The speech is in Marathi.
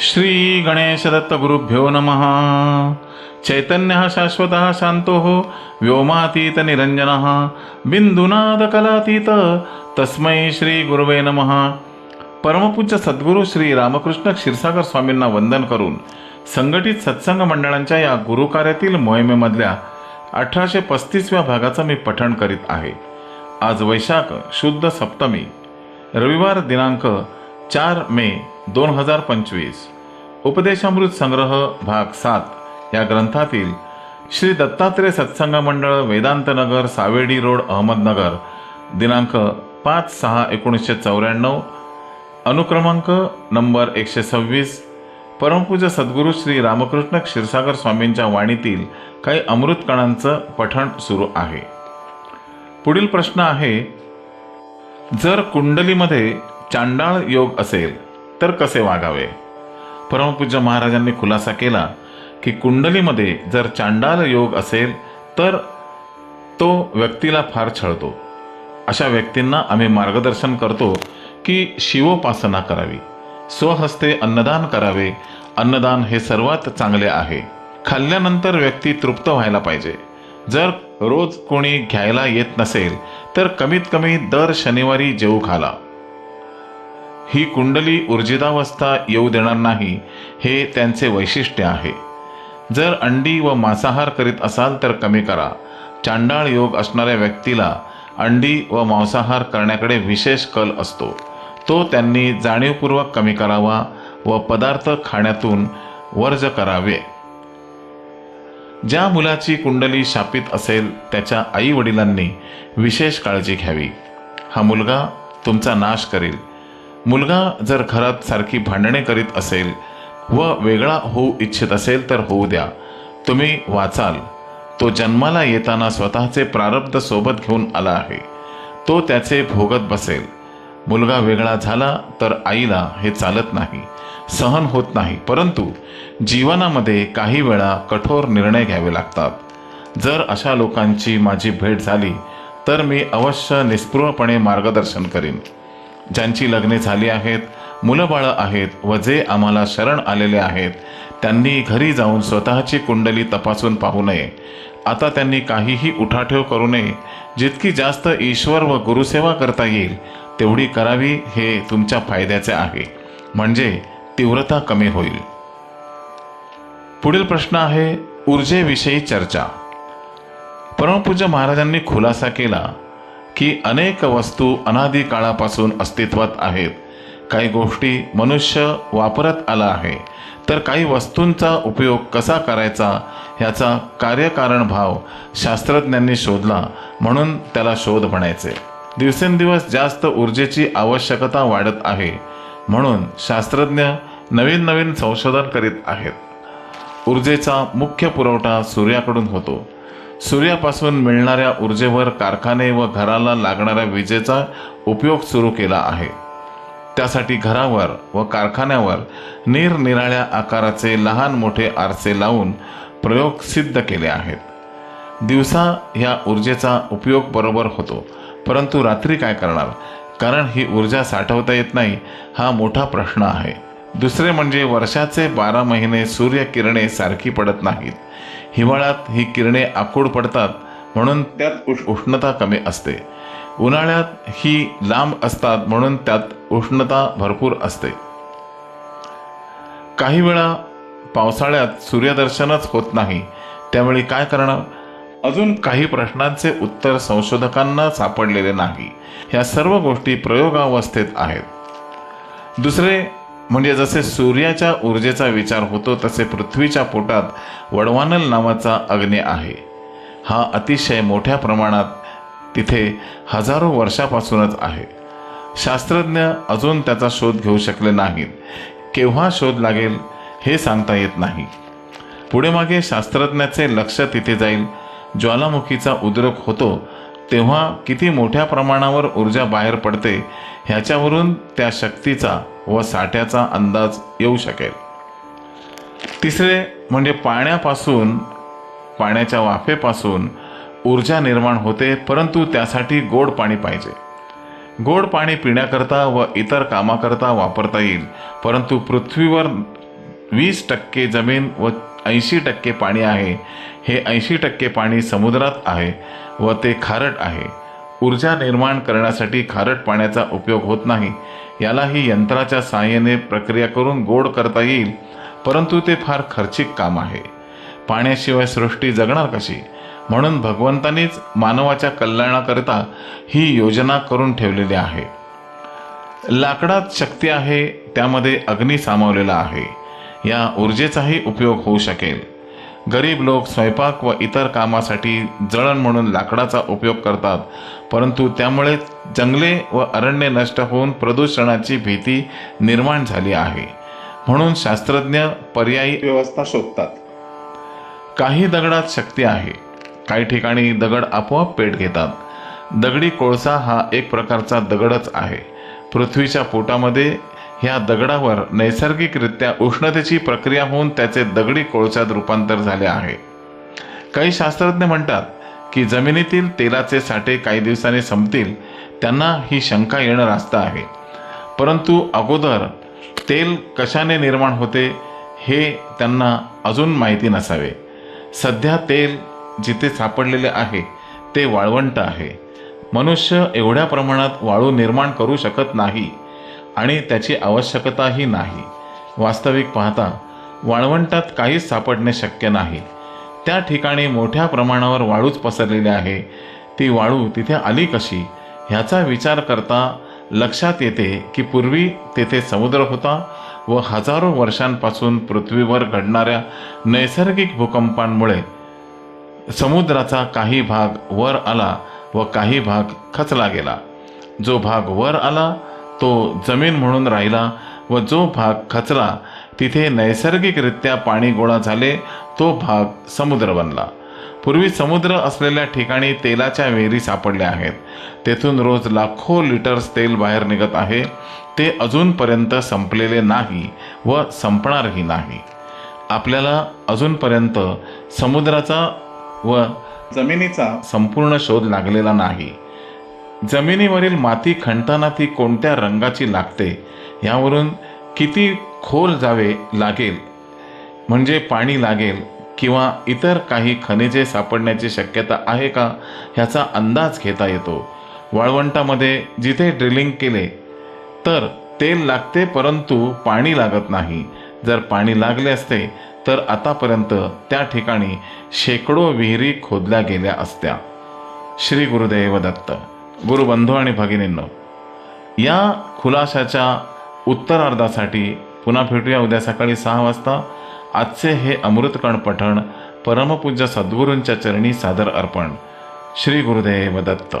श्री गणेशदत्तगुरुभ्यो नमः। चैतन्यः शाश्वतः शान्तो व्योमातीत निरञ्जनः बिन्दुनादकलातीत तस्मै श्री गुरुवे नमः। परमपूज्य सद्गुरू श्री रामकृष्ण क्षीरसागर स्वामींना वंदन करून संघटित सत्संग मंडळांच्या या गुरुकार्यातील मोहिमेमधल्या अठराशे पस्तीसव्या भागाचं मी पठण करीत आहे. आज वैशाख शुद्ध सप्तमी रविवार दिनांक चार मे दोन हजार पंचवीस. उपदेशामृत संग्रह भाग सात या ग्रंथातील श्री दत्तात्रय सत्संग मंडळ वेदांतनगर सावेडी रोड अहमदनगर दिनांक पाच सहा एकोणीसशे चौऱ्याण्णव अनुक्रमांक नंबर एकशे सव्वीस. परमपूज्य सद्गुरू श्री रामकृष्ण क्षीरसागर स्वामींच्या वाणीतील काही अमृत कणांचं पठण सुरू आहे. पुढील प्रश्न आहे जर कुंडलीमध्ये चांडाळ योग असेल तर कसे वागावे? परमपूज्य महाराजांनी खुलासा केला की कुंडलीमध्ये जर चांडाल योग असेल तर तो व्यक्तीला फार छळतो. अशा व्यक्तींना आम्ही मार्गदर्शन करतो की शिवोपासना करावी स्वहस्ते अन्नदान करावे. अन्नदान हे सर्वात चांगले आहे. खाल्ल्यानंतर व्यक्ती तृप्त व्हायला पाहिजे. जर रोज कोणी घ्यायला येत नसेल तर कमीत कमी दर शनिवारी जेऊ खाला ही कुंडली ऊर्जितावस्था येऊ देणार नाही हे त्यांचे वैशिष्ट्य आहे. जर अंडी व मांसाहार करीत असाल तर कमी करा. चांडाळ योग असणाऱ्या व्यक्तीला अंडी व मांसाहार करण्याकडे विशेष कल असतो. तो त्यांनी जाणीवपूर्वक कमी करावा व पदार्थ खाण्यातून वर्ज करावे. ज्या मुलाची कुंडली शापित असेल त्याच्या आईवडिलांनी विशेष काळजी घ्यावी. हा मुलगा तुमचा नाश करेल. मुलगा जर घरात सारखी भांडणे करीत असेल व वेगळा होऊ इच्छित असेल तर होऊ द्या. तुम्ही वाचाल. तो जन्माला येताना स्वतःचे प्रारब्ध सोबत घेऊन आला आहे. तो त्याचे भोगत बसेल. मुलगा वेगळा झाला तर आईला हे चालत नाही सहन होत नाही. परंतु जीवनामध्ये काही वेळा कठोर निर्णय घ्यावे लागतात. जर अशा लोकांची माझी भेट झाली तर मी अवश्य निस्पृहपणे मार्गदर्शन करीन. ज्यांची लग्ने झाली आहेत मुलं बाळं आहेत व जे आम्हाला शरण आलेले आहेत त्यांनी घरी जाऊन स्वतःची कुंडली तपासून पाहू नये. आता त्यांनी काहीही उठाठेव करू नये. जितकी जास्त ईश्वर व गुरुसेवा करता येईल तेवढी करावी हे तुमच्या फायद्याचे आहे. म्हणजे तीव्रता कमी होईल. पुढील प्रश्न आहे ऊर्जेविषयी चर्चा. परमपूज्य महाराजांनी खुलासा केला की अनेक वस्तू अनादी काळापासून अस्तित्वात आहेत. काही गोष्टी मनुष्य वापरत आला आहे. तर काही वस्तूंचा उपयोग कसा करायचा? ह्याचा कार्यकारण भाव शास्त्रज्ञांनी शोधला म्हणून त्याला शोध म्हणायचे. दिवसेंदिवस जास्त ऊर्जेची आवश्यकता वाढत आहे म्हणून शास्त्रज्ञ नवीन नवीन संशोधन करीत आहेत. ऊर्जेचा मुख्य पुरवठा सूर्याकडून होतो. सूर्यापासून मिळणाऱ्या ऊर्जेवर कारखाने व घराला लागणाऱ्या विजेचा उपयोग सुरू केला आहे. त्यासाठी घरावर व कारखान्यावर निरनिराळ्या आकाराचे लहान मोठे आरसे लावून प्रयोग सिद्ध केले आहेत. दिवसा ह्या ऊर्जेचा उपयोग बरोबर होतो परंतु रात्री काय करणार? कारण ही ऊर्जा साठवता येत नाही हा मोठा प्रश्न आहे. दुसरे म्हणजे वर्षाचे बारा महिने सूर्यकिरणे सारखी पडत नाहीत. हिवाळ्यात ही किरणे आखूड पडतात म्हणून त्यात उष उष्णता कमी असते. उन्हाळ्यात ही लांब असतात म्हणून त्यात उष्णता भरपूर असते. काही वेळा पावसाळ्यात सूर्यदर्शनच होत नाही. त्यावेळी काय करणार? अजून काही प्रश्नांचे उत्तर संशोधकांना सापडलेले नाही. ह्या सर्व गोष्टी प्रयोगावस्थेत आहेत. दुसरे म्हणजे जसे सूर्याच्या ऊर्जेचा विचार होतो तसे पृथ्वीच्या पोटात वडवानल नावाचा अग्नी आहे. हा अतिशय मोठ्या प्रमाणात तिथे हजारो वर्षापासूनच आहे. शास्त्रज्ञ अजून त्याचा शोध घेऊ शकले नाहीत. केव्हा शोध लागेल हे सांगता येत नाही. पुढे मागे शास्त्रज्ञाचे लक्ष तिथे जाईल. ज्वालामुखीचा उद्रेक होतो तेव्हा किती मोठ्या प्रमाणावर ऊर्जा बाहेर पडते ह्याच्यावरून त्या शक्तीचा व साठ्याचा अंदाज येऊ शकेल. तिसरे म्हणजे पाण्यापासून पाण्याच्या वाफेपासून ऊर्जा निर्माण होते परंतु त्यासाठी गोड पाणी पाहिजे. गोड पाणी पिण्याकरता व इतर कामाकरता वापरता येईल परंतु पृथ्वीवर वीस टक्के जमीन व ऐंशी टक्के पाणी आहे. हे ऐंशी टक्के पाणी समुद्रात आहे व ते खारट आहे. ऊर्जा निर्माण करण्यासाठी खारट पाण्याचा उपयोग होत नाही. यालाही यंत्राच्या सहाय्याने प्रक्रिया करून गोड करता येईल परंतु ते फार खर्चिक काम आहे. पाण्याशिवाय सृष्टी जगणार कशी? म्हणून भगवंतानीच मानवाच्या कल्याणाकरिता ही योजना करून ठेवलेली आहे. लाकडात शक्ती आहे त्यामध्ये अग्नी सामावलेला आहे. या ऊर्जेचाही उपयोग होऊ शकेल. गरीब लोक स्वयंपाक व इतर कामासाठी जळण म्हणून लाकडाचा उपयोग करतात परंतु त्यामुळे जंगले व अरण्य नष्ट होऊन प्रदूषणाची भीती निर्माण झाली आहे. म्हणून शास्त्रज्ञ पर्यायी व्यवस्था शोधतात. काही दगडात शक्ती आहे. काही ठिकाणी दगड आपोआप पेट घेतात. दगडी कोळसा हा एक प्रकारचा दगडच आहे. पृथ्वीच्या पोटामध्ये ह्या दगडावर नैसर्गिकरित्या उष्णतेची प्रक्रिया होऊन त्याचे दगडी कोळशात रूपांतर झाले आहे. काही शास्त्रज्ञ म्हणतात की जमिनीतील तेलाचे साठे काही दिवसांनी संपतील त्यांना ही शंका येणं रास्त आहे. परंतु अगोदर तेल कशाने निर्माण होते हे त्यांना अजून माहिती नसावे. सध्या तेल जिथे सापडलेले आहे ते वाळवंट आहे. मनुष्य एवढ्या प्रमाणात वाळू निर्माण करू शकत नाही. आणि त्याची आवश्यकताही नाही. वास्तविक पाहता वाळवंटात काहीच सापडणे शक्य नाही. त्या ठिकाणी मोठ्या प्रमाणावर वाळूच पसरलेली आहे. ती वाळू तिथे आली कशी ह्याचा विचार करता लक्षात येते की पूर्वी तेथे समुद्र होता व हजारो वर्षांपासून पृथ्वीवर घडणाऱ्या नैसर्गिक भूकंपांमुळे समुद्राचा काही भाग वर आला व काही भाग खचला गेला. जो भाग वर आला तो जमीन म्हणून राहिला व जो भाग खचला तिथे नैसर्गिकरित्या पाणी गोळा झाले तो भाग समुद्र बनला. पूर्वी समुद्र असलेल्या ठिकाणी तेलाच्या विहिरी सापडल्या आहेत. तेथून रोज लाखो लिटर्स तेल बाहेर निघत आहे. ते अजूनपर्यंत संपलेले नाही व संपणारही नाही. आपल्याला अजूनपर्यंत समुद्राचा व जमिनीचा संपूर्ण शोध लागलेला नाही. जमिनीवरील माती खणताना ती कोणत्या रंगाची लागते? यावरून किती खोल जावे लागेल? म्हणजे पाणी लागेल किंवा इतर काही खनिजे सापडण्याची शक्यता आहे का? ह्याचा अंदाज घेता येतो. वाळवंटामध्ये जिथे ड्रिलिंग केले तर तेल लागते परंतु पाणी लागत नाही. जर पाणी लागले असते तर आतापर्यंत त्या ठिकाणी शेकडो विहिरी खोदल्या गेल्या असत्या. श्री गुरुदेव दत्त गुरुबंधू आणि भगिनींनो या खुलाशाच्या उत्तरार्धासाठी पुन्हा भेटूया उद्या सकाळी सहा वाजता. आजचे हे अमृतकण पठण परमपूज्य सद्गुरूंच्या चरणी सादर अर्पण. श्री गुरुदेव दत्त.